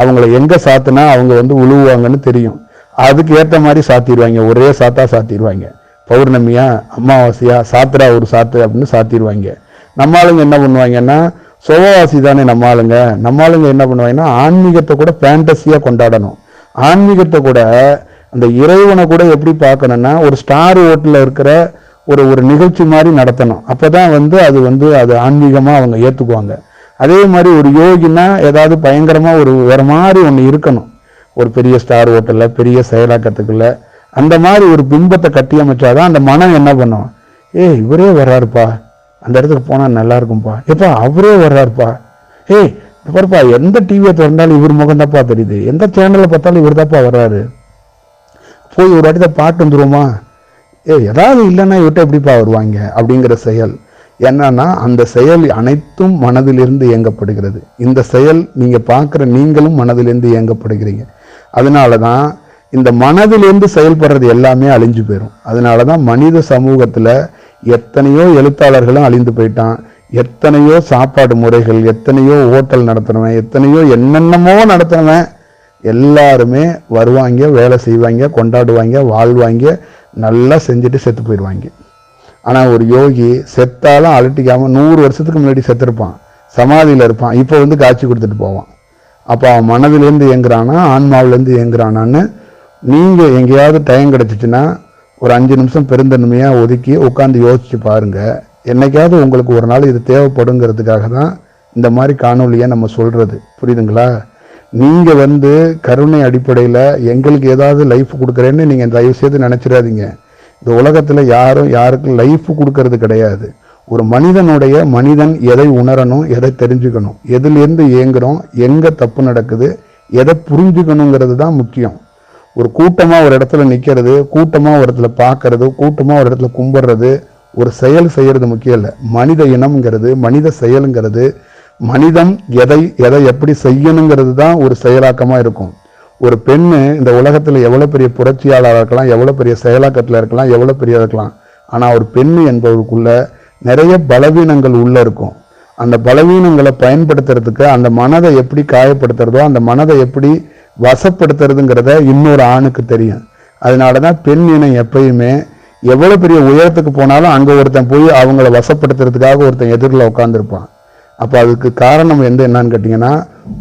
அவங்கள எங்கே சாத்துனா அவங்க வந்து உழுவுவாங்கன்னு தெரியும். அதுக்கு ஏற்ற மாதிரி சாத்திடுவாங்க. ஒரே சாத்தா சாத்திடுவாங்க. பௌர்ணமியா அமாவாசையா சாத்திரா ஒரு சாத்து அப்படின்னு சாத்திடுவாங்க. நம்ம ஆளுங்க என்ன பண்ணுவாங்கன்னா சுவவாசி தானே நம்ம ஆளுங்க. நம்ம ஆளுங்க என்ன பண்ணுவாங்கன்னா ஆன்மீகத்தை கூட ஃபேண்டஸியாக கொண்டாடணும். ஆன்மீகத்தை கூட அந்த இறைவனை கூட எப்படி பார்க்கணும்னா ஒரு ஸ்டார் ஓட்டில் இருக்கிற ஒரு ஒரு நிகழ்ச்சி மாதிரி நடத்தணும். அப்போ தான் வந்து அது வந்து அது ஆன்மீகமாக அவங்க ஏற்றுக்குவாங்க அதே மாதிரி ஒரு யோகினா ஏதாவது பயங்கரமாக ஒரு வேறு மாதிரி ஒன்று இருக்கணும். ஒரு பெரிய ஸ்டார் ஹோட்டலில் பெரிய செயலாக்கத்துக்குள்ள அந்த மாதிரி ஒரு பிம்பத்தை கட்டி அமைச்சாதான் அந்த மனம் என்ன பண்ணும்? ஏய் இவரே வர்றாருப்பா. அந்த இடத்துக்கு போனால் நல்லா இருக்கும்ப்பா எப்பா அவரே வர்றாருப்பா. ஏய் பாருப்பா எந்த டிவியை திறந்தாலும் இவர் முகம் தப்பா தெரியுது. எந்த சேனலில் பார்த்தாலும் இவர் தப்பா வர்றாரு. போய் ஒரு இடத்த பாட்டு வந்துருவோமா? ஏ ஏதாவது இல்லைன்னா இவர்கிட்ட எப்படிப்பா வருவாங்க? அப்படிங்கிற செயல். என்னன்னா அந்த செயல் அனைத்தும் மனதிலிருந்து இயங்கப்படுகிறது. இந்த செயல் நீங்க பார்க்குற நீங்களும் மனதிலிருந்து இயங்கப்படுகிறீங்க. அதனால தான் இந்த மனதிலிருந்து செயல்படுறது எல்லாமே அழிஞ்சு போயிடும் அதனால தான் மனித சமூகத்தில் எத்தனையோ எழுத்தாளர்களும் அழிந்து போயிட்டான். எத்தனையோ சாப்பாடு முறைகள் எத்தனையோ ஹோட்டல் நடத்துனவன் எத்தனையோ என்னென்னமோ நடத்துனவன் எல்லாருமே வருவாங்க வேலை செய்வாங்க கொண்டாடுவாங்க வாழ்வாங்க நல்லா செஞ்சுட்டு செத்து போயிடுவாங்க. ஆனால் ஒரு யோகி செத்தாலும் அலட்டிக்காமல் நூறு வருஷத்துக்கு முன்னாடி செத்துருப்பான். சமாதியில் இருப்பான். இப்போ வந்து காட்சி கொடுத்துட்டு போவான். அப்போ அவன் மனதிலேருந்து இயங்குறானா ஆன்மாவிலேருந்து இயங்குறானான்னு நீங்கள் எங்கேயாவது டைம் கிடச்சிச்சின்னா ஒரு அஞ்சு நிமிஷம் பெருந்தன்மையாக ஒதுக்கி உட்காந்து யோசிச்சு பாருங்கள் என்னைக்காவது உங்களுக்கு ஒரு நாள் இது தேவைப்படுங்கிறதுக்காக தான் இந்த மாதிரி காணொலியை நம்ம சொல்கிறது புரியுதுங்களா? நீங்கள் வந்து கருணை அடிப்படையில் எங்களுக்கு ஏதாவது லைஃப் கொடுக்குறேன்னு நீங்கள் தயவு செய்து நினச்சிடாதீங்க. இந்த உலகத்தில் யாரும் யாருக்கும் லைஃப் கொடுக்கறது கிடையாது. ஒரு மனிதனுடைய மனிதன் எதை உணரணும் எதை தெரிஞ்சுக்கணும் எதுலேருந்து இயங்குகிறோம் எங்கே தப்பு நடக்குது எதை புரிஞ்சுக்கணுங்கிறது தான் முக்கியம். ஒரு கூட்டமாக ஒரு இடத்துல நிற்கிறது கூட்டமாக ஒரு இடத்துல பார்க்கறது கூட்டமாக ஒரு இடத்துல கும்பிட்றது ஒரு செயல் செய்கிறது முக்கியம் இல்லை. மனித இனம்ங்கிறது மனித செயலுங்கிறது மனிதன் எதை எதை எப்படி செய்யணுங்கிறது தான் ஒரு செயலாக்கமாக இருக்கும். ஒரு பெண்ணு இந்த உலகத்தில் எவ்வளோ பெரிய புரட்சியாளராக இருக்கலாம் எவ்வளோ பெரிய செயலாக்கத்தில் இருக்கலாம் எவ்வளோ பெரிய இருக்கலாம். ஆனால் ஒரு பெண்ணு என்பவருக்குள்ள நிறைய பலவீனங்கள் உள்ளே இருக்கும். அந்த பலவீனங்களை பயன்படுத்துறதுக்கு அந்த மனதை எப்படி காயப்படுத்துறதோ அந்த மனதை எப்படி வசப்படுத்துறதுங்கிறத இன்னொரு ஆணுக்கு தெரியும். அதனால தான் பெண் இனம் எப்பயுமே எவ்வளோ பெரிய உயரத்துக்கு போனாலும் அங்கே ஒருத்தன் போய் அவங்கள வசப்படுத்துறதுக்காக ஒருத்தன் எதிரில் உட்காந்துருப்பான் அப்போ அதுக்கு காரணம் எந்த என்னன்னு கேட்டிங்கன்னா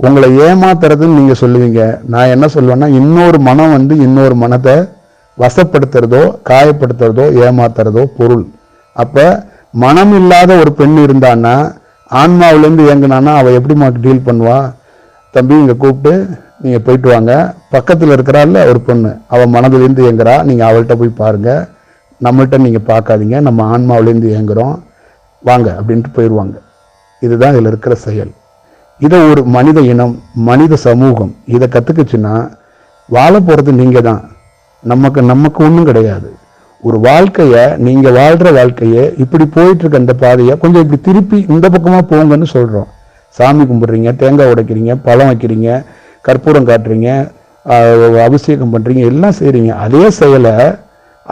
உங்களை ஏமாத்துறதுன்னு நீங்கள் சொல்லுவீங்க. நான் என்ன சொல்லுவேன்னா இன்னொரு மனம் வந்து இன்னொரு மனத்தை வசப்படுத்துறதோ காயப்படுத்துறதோ ஏமாத்துறதோ பொருள். அப்போ மனம் இல்லாத ஒரு பெண் இருந்தான்னா ஆன்மாவிலேருந்து இயங்கினான்னா அவள் எப்படிம்மா டீல் பண்ணுவா? தம்பி இங்கே கூப்பிட்டு நீங்கள் போயிட்டு வாங்க. பக்கத்தில் இருக்கிறாள்ல ஒரு பொண்ணு. அவள் மனதுலேருந்து இயங்குறா. நீங்கள் அவள்கிட்ட போய் பாருங்கள் நம்மள்கிட்ட நீங்கள் பார்க்காதீங்க. நம்ம ஆன்மாவிலேருந்து இயங்குகிறோம் வாங்க அப்படின்ட்டு போயிடுவாங்க இதுதான் இதில் இருக்கிற செயல். இதை ஒரு மனித இனம் மனித சமூகம் இதை கற்றுக்குச்சுன்னா வாழ போகிறது நீங்கள் தான் நமக்கு நமக்கு ஒன்றும் கிடையாது. ஒரு வாழ்க்கையை நீங்கள் வாழ்கிற வாழ்க்கையை இப்படி போயிட்டுருக்க அந்த பாதையை கொஞ்சம் இப்படி திருப்பி இந்த பக்கமாக போங்கன்னு சொல்கிறோம் சாமி கும்பிட்றீங்க தேங்காய் உடைக்கிறீங்க பழம் வைக்கிறீங்க கற்பூரம் காட்டுறீங்க அபிஷேகம் பண்ணுறீங்க எல்லாம் செய்கிறீங்க அதே செயலை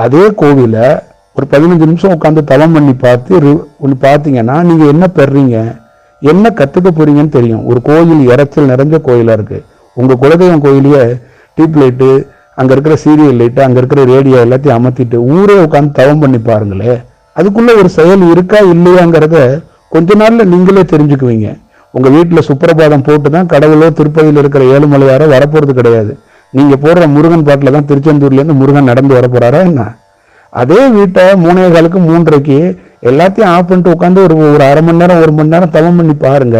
அதே கோவிலை ஒரு பதினஞ்சு நிமிஷம் உட்காந்து தவம் பண்ணி பார்த்து ஒன்று பார்த்தீங்கன்னா நீங்கள் என்ன பெறீங்க என்ன கற்றுக்க போறீங்கன்னு தெரியும். ஒரு கோயில் இறைச்சல் நிறைஞ்ச கோயிலாக இருக்குது உங்கள் குலதெய்வம் கோயிலையே டியூப் லைட்டு அங்கே இருக்கிற சீரியல் லைட்டு அங்கே இருக்கிற ரேடியோ எல்லாத்தையும் அமர்த்திட்டு ஊரே உட்காந்து தவம் பண்ணி பாருங்களே. அதுக்குள்ளே ஒரு செயல் இருக்கா இல்லையாங்கிறத கொஞ்ச நாளில் நீங்களே தெரிஞ்சுக்குவீங்க. உங்கள் வீட்டில் சுப்பிரபாதம் போட்டு தான் கடவுளோ திருப்பதியில் இருக்கிற ஏழுமலையாரோ வரப்போகிறது கிடையாது. நீங்கள் போடுற முருகன் பாட்டில் தான் திருச்செந்தூர்லேருந்து முருகன் நடந்து வர போகிறாரா என்ன? அதே வீட்டை மூணே காலுக்கு மூன்றரைக்கு எல்லாத்தையும் ஆஃப் பண்ணிட்டு உட்காந்து ஒரு ஒரு அரை மணி நேரம் ஒரு மணி நேரம் தவம் பண்ணி பாருங்க.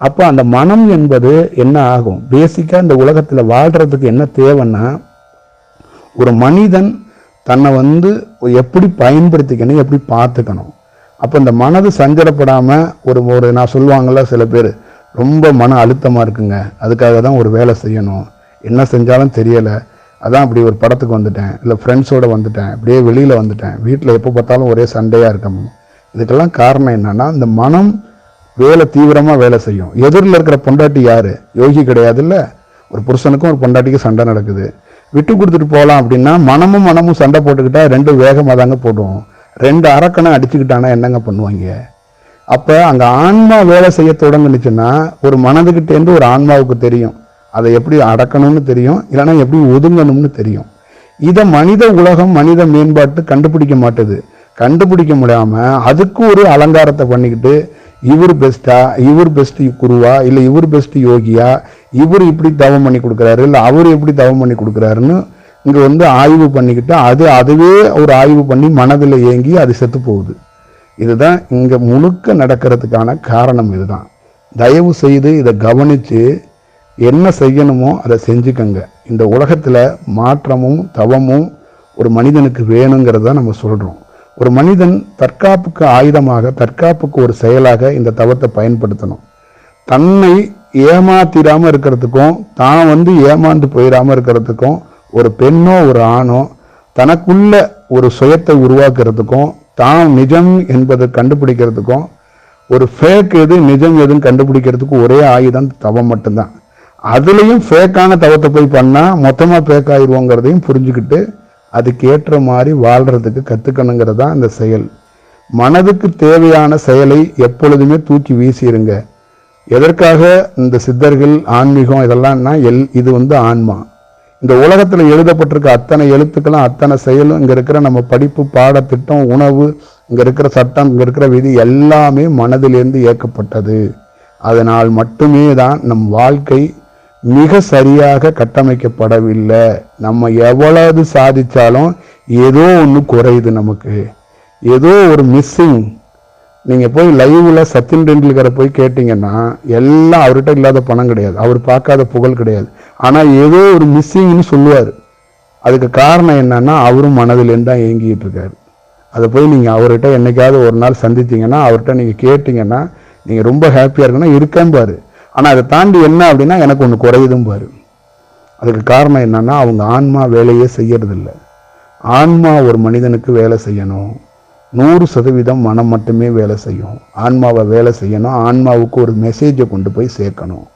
அப்போ அந்த மனம் என்பது என்ன ஆகும்? பேசிக்காக இந்த உலகத்தில் வாழ்கிறதுக்கு என்ன தேவைன்னா ஒரு மனிதன் தன்னை வந்து எப்படி பயன்படுத்திக்கணும் எப்படி பார்த்துக்கணும். அப்போ இந்த மனது சஞ்சலப்படாமல் ஒரு ஒரு நான் சொல்லுவாங்கள்ல சில பேர் ரொம்ப மன அழுத்தமாக இருக்குங்க. அதுக்காக தான் ஒரு வேலை செய்யணும். என்ன செஞ்சாலும் தெரியலை. அதான் அப்படி ஒரு படத்துக்கு வந்துட்டேன். இல்லை ஃப்ரெண்ட்ஸோடு வந்துட்டேன். அப்படியே வெளியில் வந்துட்டேன். வீட்டில் எப்போ பார்த்தாலும் ஒரே சண்டையாக இருக்கணும். இதுக்கெல்லாம் காரணம் என்னன்னா இந்த மனம் வேலை தீவிரமாக வேலை செய்யும். எதிரில் இருக்கிற பொண்டாட்டி யார்? யோகி கிடையாதுல்ல. ஒரு புருஷனுக்கும் ஒரு பொண்டாட்டிக்கும் சண்டை நடக்குது. விட்டு கொடுத்துட்டு போகலாம் அப்படின்னா மனமும் மனமும் சண்டை போட்டுக்கிட்டா ரெண்டு வேகமாக தாங்க போடுவோம். ரெண்டு அரக்கனை அடிச்சுக்கிட்டானா என்னங்க பண்ணுவாங்க? அப்போ அங்கே ஆன்மா வேலை செய்ய தொடங்குனுச்சுன்னா ஒரு மனதுக்கிட்டேருந்து ஒரு ஆன்மாவுக்கு தெரியும். அதை எப்படி அடக்கணும்னு தெரியும் இல்லைன்னா எப்படி ஒதுங்கணும்னு தெரியும். இதை மனித உலகம் மனித மேம்பாட்டு கண்டுபிடிக்க மாட்டுது. கண்டுபிடிக்க முடியாமல் அதுக்கு ஒரு அலங்காரத்தை பண்ணிக்கிட்டு இவர் பெஸ்ட்டா இவர் பெஸ்ட் குருவா இல்லை இவர் பெஸ்ட் யோகியா இவர் இப்படி தவம் பண்ணி கொடுக்குறாரு இல்லை அவர் எப்படி தவம் பண்ணி கொடுக்குறாருன்னு இங்கே வந்து ஆய்வு பண்ணிக்கிட்டு அது அதுவே ஒரு ஆய்வு பண்ணி மனதில் ஏங்கி அது செத்து போகுது. இதுதான் இங்கே முழுக்க நடக்கிறதுக்கான காரணம் இதுதான். தயவு செய்து இதை கவனித்து என்ன செய்யணுமோ அதை செஞ்சுக்கங்க. இந்த உலகத்தில் மாற்றமும் தவமும் ஒரு மனிதனுக்கு வேணுங்கிறத நம்ம சொல்கிறோம் ஒரு மனிதன் தற்காப்புக்கு ஆயுதமாக தற்காப்புக்கு ஒரு செயலாக இந்த தவத்தை பயன்படுத்தணும். தன்னை ஏமாத்திராம இருக்கிறதுக்கும் தான் வந்து ஏமாந்து போயிடாமல் இருக்கிறதுக்கும் ஒரு பெண்ணோ ஒரு ஆணோ தனக்குள்ள ஒரு சுயத்தை உருவாக்குறதுக்கும் தான் நிஜம் என்பதை கண்டுபிடிக்கிறதுக்கும் ஒரு ஃபேக் எது நிஜம் எதுன்னு கண்டுபிடிக்கிறதுக்கு ஒரே ஆயுதம் தவம் மட்டும்தான். அதுலேயும் ஃபேக்கான தவத்தை போய் பண்ணால் மொத்தமாக ஃபேக் ஆயிடுவோங்கிறதையும் புரிஞ்சுக்கிட்டு அதுக்கு ஏற்ற மாதிரி வாழ்கிறதுக்கு கற்றுக்கணுங்கிறது தான் இந்த செயல். மனதுக்கு தேவையான செயலை எப்பொழுதுமே தூக்கி வீசிடுங்க எதற்காக இந்த சித்தர்கள் ஆன்மீகம் இதெல்லாம்னா எல் இது வந்து ஆன்மா. இந்த உலகத்தில் எழுதப்பட்டிருக்க அத்தனை எழுத்துக்களும் அத்தனை செயலும் இங்கே இருக்கிற நம்ம படிப்பு பாடத்திட்டம் உணவு இங்கே இருக்கிற சட்டம் இங்கே இருக்கிற விதி எல்லாமே மனதிலிருந்து இயக்கப்பட்டது. அதனால் மட்டுமே தான் நம் வாழ்க்கை மிக சரியாக கட்டமைக்கப்படவில்லை. நம்ம எவ்வளவு சாதிச்சாலும் ஏதோ ஒன்று குறையுது நமக்கு. ஏதோ ஒரு மிஸ்ஸிங் நீங்கள் போய் லைவில் சச்சின் டெண்டுல்கரை போய் கேட்டிங்கன்னா எல்லாம் அவர்கிட்ட இல்லாத பணம் கிடையாது. அவர் பார்க்காத புகழ் கிடையாது. ஆனால் ஏதோ ஒரு மிஸ்ஸிங்னு சொல்லுவார். அதுக்கு காரணம் என்னன்னா அவரும் மனதிலேருந்து தான் இயங்கிட்டு இருக்காரு. அதை போய் நீங்கள் அவர்கிட்ட என்னைக்காவது ஒரு நாள் சந்தித்தீங்கன்னா அவர்கிட்ட நீங்கள் கேட்டிங்கன்னா நீங்கள் ரொம்ப ஹாப்பியாக இருக்குன்னா இருக்கேன் பாரு. ஆனால் அதை தாண்டி என்ன அப்படின்னா எனக்கு ஒன்று குறையுதும் பாரு. அதுக்கு காரணம் என்னன்னா அவங்க ஆன்மா வேலையே செய்யறதில்ல. ஆன்மா ஒரு மனிதனுக்கு வேலை செய்யணும். நூறு சதவீதம் மனம் மட்டுமே வேலை செய்யும். ஆன்மாவை வேலை செய்யணும். ஆன்மாவுக்கு ஒரு மெசேஜை கொண்டு போய் சேர்க்கணும்.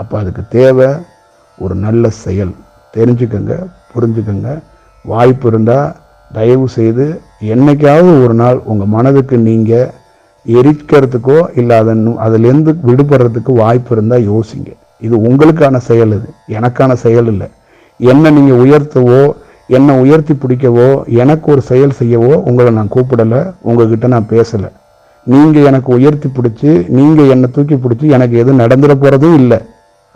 அப்போ அதுக்கு தேவை ஒரு நல்ல செயல். தெரிஞ்சுக்கங்க புரிஞ்சுக்கங்க. வாய்ப்பு இருந்தால் தயவு செய்து என்னைக்காவது ஒரு நாள் உங்கள் மனதுக்கு நீங்கள் எரிக்கிறதுக்கோ இல்லை அதன் அதுலேருந்து விடுபடுறதுக்கு வாய்ப்பு இருந்தால் யோசிங்க. இது உங்களுக்கான செயல் இது. எனக்கான செயல் இல்லை. என்னை நீங்கள் உயர்த்தவோ என்னை உயர்த்தி பிடிக்கவோ எனக்கு ஒரு செயல் செய்யவோ உங்களை நான் கூப்பிடலை உங்ககிட்ட நான் பேசலை. நீங்கள் எனக்கு உயர்த்தி பிடிச்சி நீங்கள் என்னை தூக்கி பிடிச்சி எனக்கு எதுவும் நடந்துட போகிறதும் இல்லை.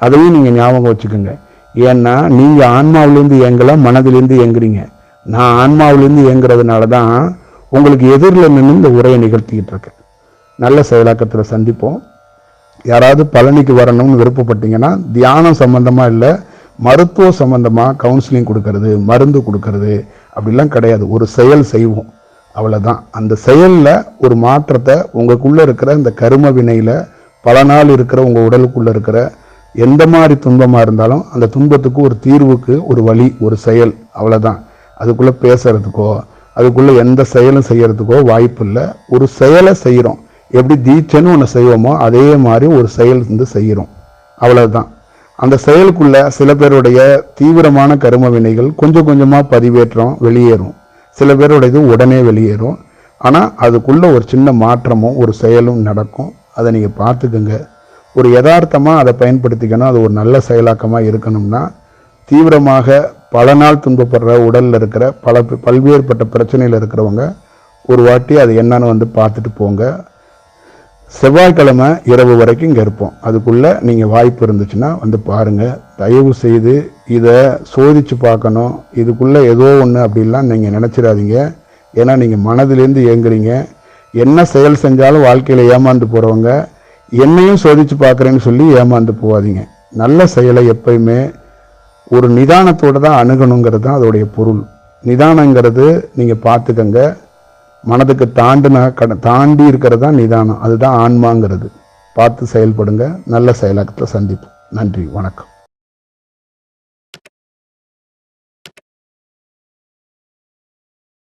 அதையும் நீங்கள் ஞாபகம் வச்சுக்கோங்க. ஏன்னா நீங்கள் ஆன்மாவிலேருந்து ஏங்கலை மனதிலேருந்து இயங்குறீங்க. நான் ஆன்மாவிலேருந்து இயங்குறதுனால தான் உங்களுக்கு எதிரில் நின்று இந்த உரையை நிகழ்த்திக்கிட்டு இருக்கேன். நல்ல செயலாக்கத்தில் சந்திப்போம். யாராவது பழனிக்கு வரணும்னு விருப்பப்பட்டீங்கன்னா தியானம் சம்பந்தமாக இல்லை மருத்துவ சம்பந்தமாக கவுன்சிலிங் கொடுக்கறது மருந்து கொடுக்கறது அப்படிலாம் கிடையாது. ஒரு செயல் செய்வோம். அவ்வளோதான் அந்த செயலில் ஒரு மாற்றத்தை உங்களுக்குள்ளே இருக்கிற இந்த கரும வினையில் பல நாள் இருக்கிற உங்கள் உடலுக்குள்ளே இருக்கிற எந்த மாதிரி துன்பமாக இருந்தாலும் அந்த துன்பத்துக்கு ஒரு தீர்வுக்கு ஒரு வழி ஒரு செயல். அவ்வளோதான் அதுக்குள்ளே பேசுறதுக்கோ அதுக்குள்ளே எந்த செயலும் செய்கிறதுக்கோ வாய்ப்பு இல்லை. ஒரு செயலை செய்கிறோம் எப்படி தீட்சைன்னு ஒன்று செய்வோமோ அதே மாதிரி ஒரு செயல் வந்து செய்கிறோம் அவ்வளவுதான். அந்த செயலுக்குள்ள சில பேருடைய தீவிரமான கரும வினைகள் கொஞ்சம் கொஞ்சமாக பதிவேற்றம் வெளியேறும். சில பேருடையது உடனே வெளியேறும். ஆனால் அதுக்குள்ளே ஒரு சின்ன மாற்றமும் ஒரு செயலும் நடக்கும். அதை நீங்கள் பார்த்துக்குங்க. ஒரு யதார்த்தமாக அதை பயன்படுத்திக்கணும். அது ஒரு நல்ல செயலாக்கமாக இருக்கணும்னா தீவிரமாக பல நாள் துன்பப்படுற உடலில் இருக்கிற பல பல்வேறுபட்ட பிரச்சனையில் இருக்கிறவங்க ஒரு வாட்டி அது என்னன்னு வந்து பார்த்துட்டு போங்க. செவ்வாய்க்கிழமை இரவு வரைக்கும் இங்கே இருப்போம். அதுக்குள்ளே நீங்கள் வாய்ப்பு இருந்துச்சுன்னா வந்து பாருங்கள் தயவு செய்து இதை சோதித்து பார்க்கணும். இதுக்குள்ளே ஏதோ ஒன்று அப்படிலாம் நீங்கள் நினச்சிடாதீங்க. ஏன்னா நீங்கள் மனதிலேருந்து இயங்குறீங்க என்ன செயல் செஞ்சாலும் வாழ்க்கையில் ஏமாந்து போகிறவங்க என்னையும் சோதித்து பார்க்குறேன்னு சொல்லி ஏமாந்து போகாதீங்க நல்ல செயலை எப்பயுமே ஒரு நிதானத்தோடு தான் அணுகணுங்கிறது தான் அதோடைய பொருள். நிதானங்கிறது நீங்கள் பார்த்துக்கங்க. மனதுக்கு தாண்டினா கட தாண்டி இருக்கிறது தான் நிதானம். அதுதான் ஆன்மாங்கிறது. பார்த்து செயல்படுங்க. நல்ல செயலாக்கத்தில் சந்திப்போம். நன்றி. வணக்கம்.